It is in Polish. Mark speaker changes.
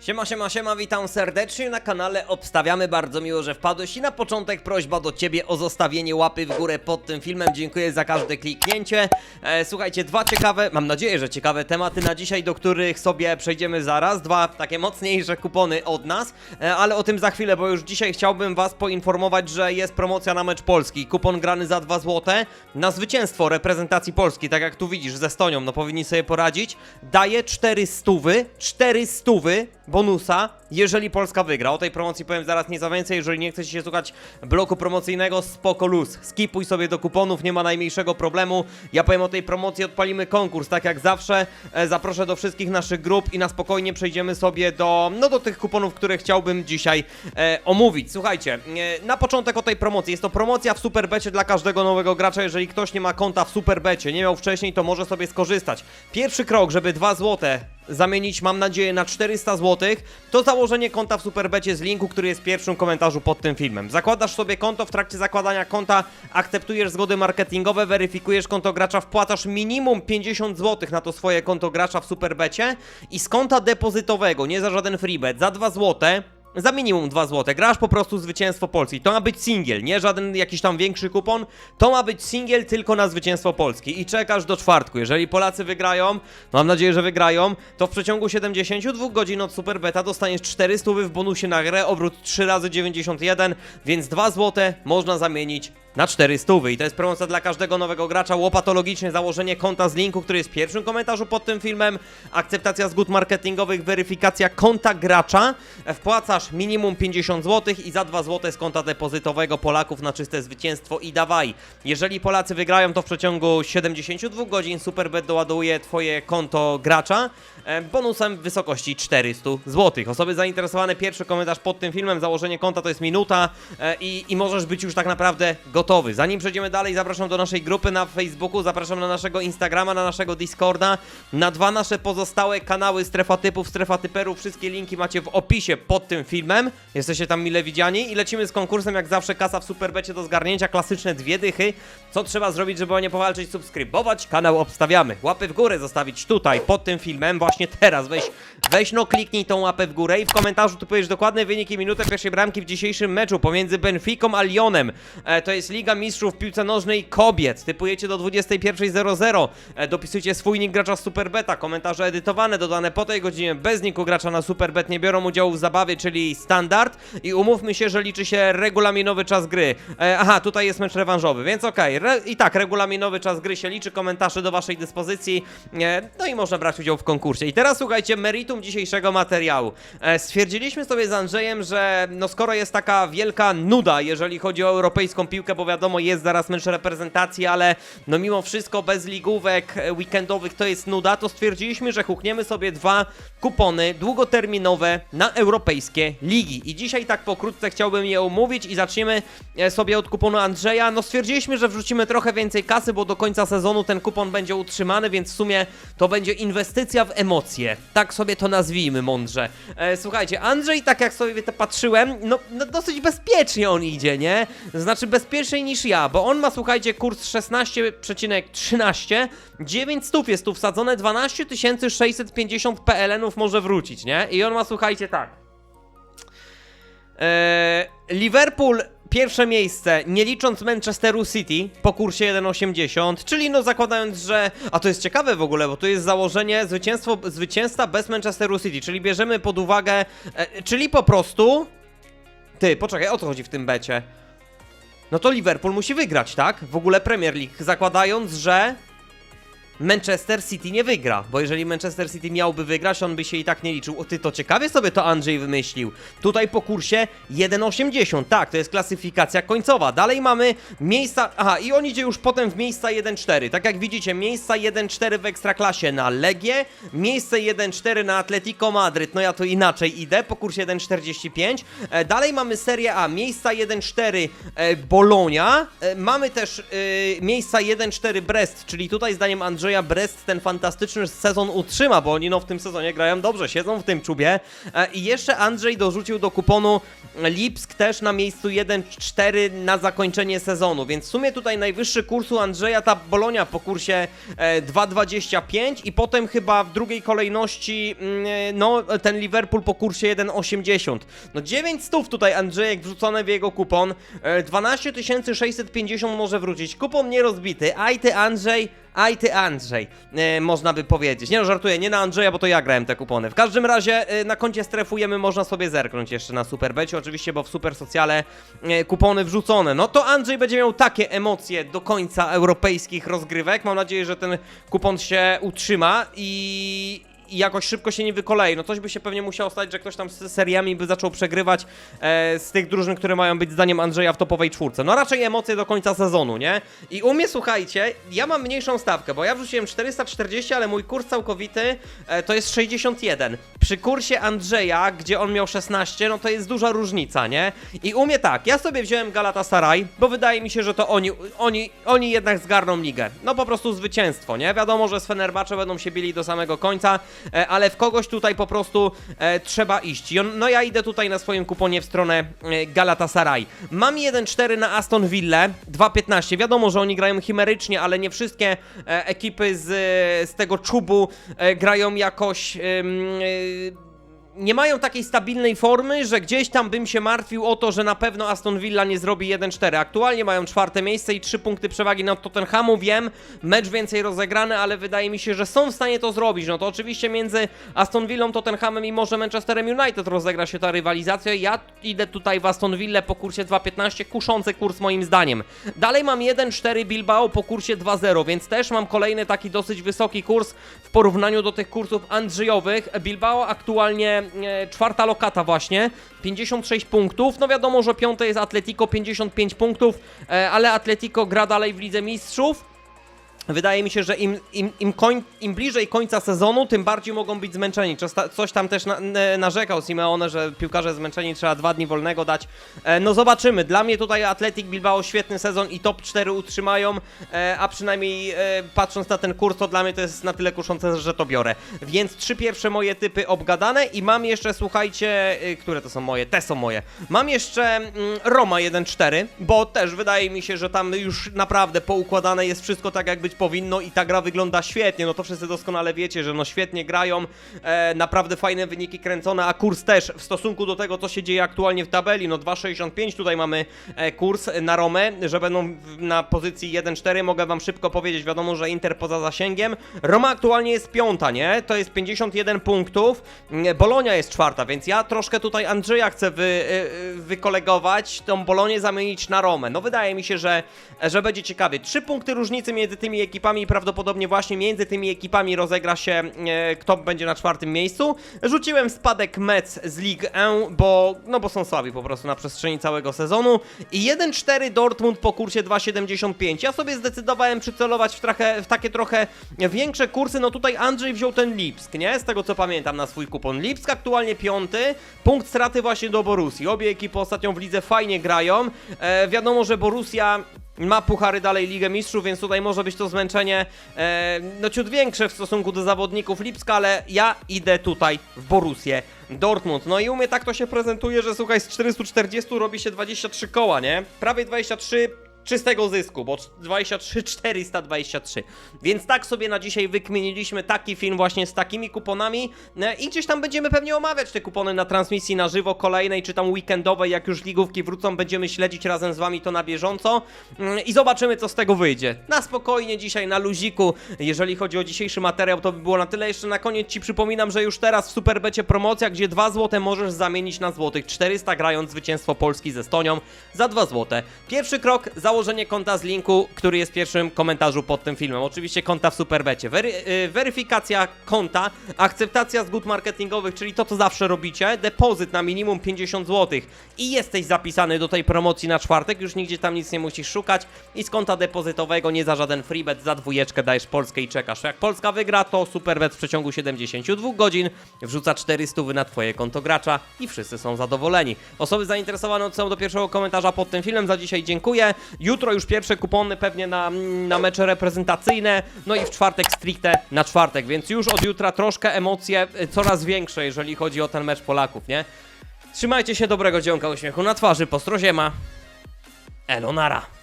Speaker 1: Siema, siema, siema, witam serdecznie na kanale Obstawiamy, bardzo miło, że wpadłeś. I na początek prośba do Ciebie o zostawienie łapy w górę pod tym filmem, dziękuję za każde kliknięcie. E, słuchajcie, dwa ciekawe, mam nadzieję, że ciekawe tematy na dzisiaj, do których sobie przejdziemy zaraz, dwa takie mocniejsze kupony od nas, e, ale o tym za chwilę, bo już dzisiaj chciałbym Was poinformować, że jest promocja na mecz Polski, kupon grany za 2 złote na zwycięstwo reprezentacji Polski, tak jak tu widzisz, z Estonią, no powinni sobie poradzić, daje 4 stówy, 4 stówy bonusa, jeżeli Polska wygra. O tej promocji powiem zaraz nieco więcej, jeżeli nie chcecie się słuchać bloku promocyjnego, spoko luz. Skipuj sobie do kuponów, nie ma najmniejszego problemu. Ja powiem o tej promocji, odpalimy konkurs, tak jak zawsze. E, zaproszę do wszystkich naszych grup i na spokojnie przejdziemy sobie do, no do tych kuponów, które chciałbym dzisiaj e, omówić. Słuchajcie, e, na początek o tej promocji. Jest to promocja w Superbecie dla każdego nowego gracza. Jeżeli ktoś nie ma konta w Superbecie, nie miał wcześniej, to może sobie skorzystać. Pierwszy krok, żeby 2 złote zamienić, mam nadzieję, na 400 zł, to założenie konta w Superbecie z linku, który jest w pierwszym komentarzu pod tym filmem. Zakładasz sobie konto, w trakcie zakładania konta akceptujesz zgody marketingowe, weryfikujesz konto gracza, wpłacasz minimum 50 zł na to swoje konto gracza w Superbecie i z konta depozytowego, nie za żaden freebet, za 2 zł za minimum 2 zł. Grasz po prostu zwycięstwo Polski. To ma być singiel, nie żaden jakiś tam większy kupon. To ma być singiel tylko na zwycięstwo Polski. I czekasz do czwartku. Jeżeli Polacy wygrają, mam nadzieję, że wygrają, to w przeciągu 72 godzin od Superbeta dostaniesz 400 w bonusie na grę, obrót 3 razy 91, więc 2 zł można zamienić na 400 i to jest promocja dla każdego nowego gracza, łopatologiczne założenie konta z linku, który jest w pierwszym komentarzu pod tym filmem, akceptacja zgód marketingowych, weryfikacja konta gracza, wpłacasz minimum 50 zł i za 2 zł z konta depozytowego Polaków na czyste zwycięstwo i dawaj. Jeżeli Polacy wygrają, to w przeciągu 72 godzin Superbet doładuje twoje konto gracza e, bonusem w wysokości 400 zł. Osoby zainteresowane, pierwszy komentarz pod tym filmem, założenie konta to jest minuta e, i, i możesz być już tak naprawdę gotowy. Zanim przejdziemy dalej, zapraszam do naszej grupy na Facebooku, zapraszam na naszego Instagrama, na naszego Discorda, na dwa nasze pozostałe kanały Strefa Typów, Strefa Typerów. Wszystkie linki macie w opisie pod tym filmem. Jesteście tam mile widziani i lecimy z konkursem, jak zawsze kasa w Superbecie do zgarnięcia, klasyczne dwie dychy. Co trzeba zrobić, żeby o nie powalczyć? Subskrybować, kanał obstawiamy. Łapy w górę zostawić tutaj, pod tym filmem, właśnie teraz. Weź, weź no kliknij tą łapę w górę i w komentarzu tu powiesz dokładne wyniki minutę pierwszej bramki w dzisiejszym meczu pomiędzy Benficą a Lyonem. E, to jest Liga Mistrzów w piłce nożnej kobiet. Typujecie do 21.00. E, dopisujcie swój nick gracza z Superbeta. Komentarze edytowane, dodane po tej godzinie bez niku gracza na Superbet nie biorą udziału w zabawie, czyli standard. I umówmy się, że liczy się regulaminowy czas gry. E, aha, tutaj jest mecz rewanżowy, więc okej. Re- I tak, regulaminowy czas gry się liczy, komentarze do waszej dyspozycji. E, no i można brać udział w konkursie. I teraz słuchajcie, meritum dzisiejszego materiału. E, stwierdziliśmy sobie z Andrzejem, że no skoro jest taka wielka nuda, jeżeli chodzi o europejską piłkę, bo wiadomo, jest zaraz mecz reprezentacji, ale no mimo wszystko bez ligówek weekendowych to jest nuda, to stwierdziliśmy, że hukniemy sobie dwa kupony długoterminowe na europejskie ligi. I dzisiaj tak pokrótce chciałbym je omówić i zaczniemy e, sobie od kuponu Andrzeja. No stwierdziliśmy, że wrzucimy trochę więcej kasy, bo do końca sezonu ten kupon będzie utrzymany, więc w sumie to będzie inwestycja w emocje. Tak sobie to nazwijmy mądrze. E, słuchajcie, Andrzej, tak jak sobie to patrzyłem, no, no dosyć bezpiecznie on idzie, nie? Znaczy niż ja, bo on ma, słuchajcie, kurs 16,13, 9 stów jest tu wsadzone, 12 650 PLN-ów może wrócić, nie? I on ma, słuchajcie, tak. Eee, Liverpool pierwsze miejsce, nie licząc Manchesteru City po kursie 1,80, czyli no zakładając, że... A to jest ciekawe w ogóle, bo tu jest założenie zwycięstwo, zwycięzca bez Manchesteru City, czyli bierzemy pod uwagę... E, czyli po prostu... Ty, poczekaj, o co chodzi w tym becie? No to Liverpool musi wygrać, tak? W ogóle Premier League, zakładając, że Manchester City nie wygra, bo jeżeli Manchester City miałby wygrać, on by się i tak nie liczył. O ty, to ciekawie sobie to Andrzej wymyślił. Tutaj po kursie 1,80, tak, to jest klasyfikacja końcowa. Dalej mamy miejsca, aha, i on idzie już potem w miejsca 1,4. Tak jak widzicie, miejsca 1,4 w Ekstraklasie na Legię, miejsce 1,4 na Atletico Madryt, no ja to inaczej idę, po kursie 1,45. E, dalej mamy Serie A, miejsca 1,4 e, Bolonia, e, mamy też e, miejsca 1,4 Brest, czyli tutaj zdaniem Andrzeja Andrzeja Brest ten fantastyczny sezon utrzyma, bo oni no w tym sezonie grają dobrze, siedzą w tym czubie. E, I jeszcze Andrzej dorzucił do kuponu Lipsk też na miejscu 1-4 na zakończenie sezonu, więc w sumie tutaj najwyższy kurs u Andrzeja ta Bolonia po kursie e, 2,25 i potem chyba w drugiej kolejności mm, e, no ten Liverpool po kursie 1,80. No 9 stów tutaj Andrzejek wrzucone w jego kupon, e, 12 650 może wrócić, kupon nierozbity, aj ty Andrzej, aj ty Andrzej, e, można by powiedzieć. Nie no, żartuję, nie na Andrzeja, bo to ja grałem te kupony. W każdym razie e, na koncie strefujemy można sobie zerknąć jeszcze na Superbecie, oczywiście, bo w Super Socjale e, kupony wrzucone. No to Andrzej będzie miał takie emocje do końca europejskich rozgrywek. Mam nadzieję, że ten kupon się utrzyma i, i jakoś szybko się nie wykolei. No coś by się pewnie musiało stać, że ktoś tam z seriami by zaczął przegrywać e, z tych drużyn, które mają być zdaniem Andrzeja w topowej czwórce. No raczej emocje do końca sezonu, nie? I u mnie, słuchajcie, ja mam mniejszą stawkę, bo ja wrzuciłem 440, ale mój kurs całkowity e, to jest 61. Przy kursie Andrzeja, gdzie on miał 16, no to jest duża różnica, nie? I u mnie tak, ja sobie wziąłem Galatasaray, bo wydaje mi się, że to oni, oni, oni jednak zgarną ligę. No po prostu zwycięstwo, nie? Wiadomo, że z Fenerbahce będą się bili do samego końca, ale w kogoś tutaj po prostu e, trzeba iść. No ja idę tutaj na swoim kuponie w stronę e, Galatasaray. Mam 1-4 na Aston Villa, 2-15. Wiadomo, że oni grają chimerycznie, ale nie wszystkie e, ekipy z, z tego czubu e, grają jakoś... e, nie mają takiej stabilnej formy, że gdzieś tam bym się martwił o to, że na pewno Aston Villa nie zrobi 1-4. Aktualnie mają czwarte miejsce i trzy punkty przewagi nad Tottenhamu. Wiem, mecz więcej rozegrany, ale wydaje mi się, że są w stanie to zrobić. No to oczywiście między Aston Villą, Tottenhamem i może Manchesterem United rozegra się ta rywalizacja. Ja idę tutaj w Aston Villę po kursie 2.15, kuszący kurs moim zdaniem. Dalej mam 1-4 Bilbao po kursie 2.0, więc też mam kolejny taki dosyć wysoki kurs w porównaniu do tych kursów Andrzejowych. Bilbao aktualnie e, czwarta lokata właśnie, 56 punktów. No wiadomo, że piąte jest Atletico, 55 punktów, e, ale Atletico gra dalej w Lidze Mistrzów. Wydaje mi się, że im, im, im, koń, im bliżej końca sezonu, tym bardziej mogą być zmęczeni. Coś tam też na, narzekał Simeone, że piłkarze zmęczeni trzeba dwa dni wolnego dać. E, no zobaczymy. Dla mnie tutaj Atletik Bilbao świetny sezon i top 4 utrzymają, e, a przynajmniej e, patrząc na ten kurs, to dla mnie to jest na tyle kuszące, że to biorę. Więc trzy pierwsze moje typy obgadane i mam jeszcze, słuchajcie, które to są moje? Te są moje. Mam jeszcze mm, Roma 1-4, bo też wydaje mi się, że tam już naprawdę poukładane jest wszystko tak, jak być powinno i ta gra wygląda świetnie. No to wszyscy doskonale wiecie, że no świetnie grają, e, naprawdę fajne wyniki kręcone, a kurs też w stosunku do tego, co się dzieje aktualnie w tabeli. No 2,65 tutaj mamy e, kurs na Romę, że będą na pozycji 1,4. Mogę wam szybko powiedzieć, wiadomo, że Inter poza zasięgiem. Roma aktualnie jest piąta, nie? To jest 51 punktów. Mm, Bolonia jest czwarta, więc ja troszkę tutaj Andrzeja chcę wy, y, wykolegować, tą Bolonię zamienić na Romę. No wydaje mi się, że, że będzie ciekawie. Trzy punkty różnicy między tymi ekipami i prawdopodobnie właśnie między tymi ekipami rozegra się e, kto będzie na czwartym miejscu. Rzuciłem spadek Mets z Ligue 1, bo, no bo są słabi po prostu na przestrzeni całego sezonu. I 1-4 Dortmund po kursie 2,75. Ja sobie zdecydowałem przycelować w, trochę, w takie trochę większe kursy. No tutaj Andrzej wziął ten Lipsk, nie? Z tego co pamiętam na swój kupon. Lipsk aktualnie piąty, punkt straty właśnie do Borussii. Obie ekipy ostatnio w lidze fajnie grają. E, wiadomo, że Borussia ma puchary dalej Ligę Mistrzów, więc tutaj może być to zmęczenie e, no ciut większe w stosunku do zawodników Lipska, ale ja idę tutaj w Borussię Dortmund. No i u mnie tak to się prezentuje, że słuchaj, z 440 robi się 23 koła, nie? Prawie 23 czystego zysku, bo 23 423. Więc tak sobie na dzisiaj wykminiliśmy taki film właśnie z takimi kuponami e, i gdzieś tam będziemy pewnie omawiać te kupony na transmisji na żywo kolejnej, czy tam weekendowej, jak już ligówki wrócą, będziemy śledzić razem z wami to na bieżąco Mm, i zobaczymy co z tego wyjdzie. Na spokojnie dzisiaj, na luziku, jeżeli chodzi o dzisiejszy materiał, to by było na tyle. Jeszcze na koniec ci przypominam, że już teraz w Superbecie promocja, gdzie 2 złote możesz zamienić na złotych 400 grając zwycięstwo Polski ze Stonią za 2 złote. Pierwszy krok, założenie konta z linku, który jest w pierwszym komentarzu pod tym filmem. Oczywiście konta w Superbecie. Wery, yy, weryfikacja konta, akceptacja zgód marketingowych, czyli to co zawsze robicie, depozyt na minimum 50 zł i jesteś zapisany do tej promocji na czwartek, już nigdzie tam nic nie musisz szukać i z konta depozytowego nie za żaden freebet, za dwójeczkę dajesz Polskę i czekasz. Jak Polska wygra, to Superbet w przeciągu 72 godzin wrzuca 400 na twoje konto gracza i wszyscy są zadowoleni. Osoby zainteresowane odsyłam do pierwszego komentarza pod tym filmem. Za dzisiaj dziękuję Jutro już pierwsze kupony pewnie na, na mecze reprezentacyjne, no i w czwartek stricte na czwartek, więc już od jutra troszkę emocje y, coraz większe, jeżeli chodzi o ten mecz Polaków, nie? Trzymajcie się dobrego dzionka uśmiechu na twarzy, postro ziema. Elonara.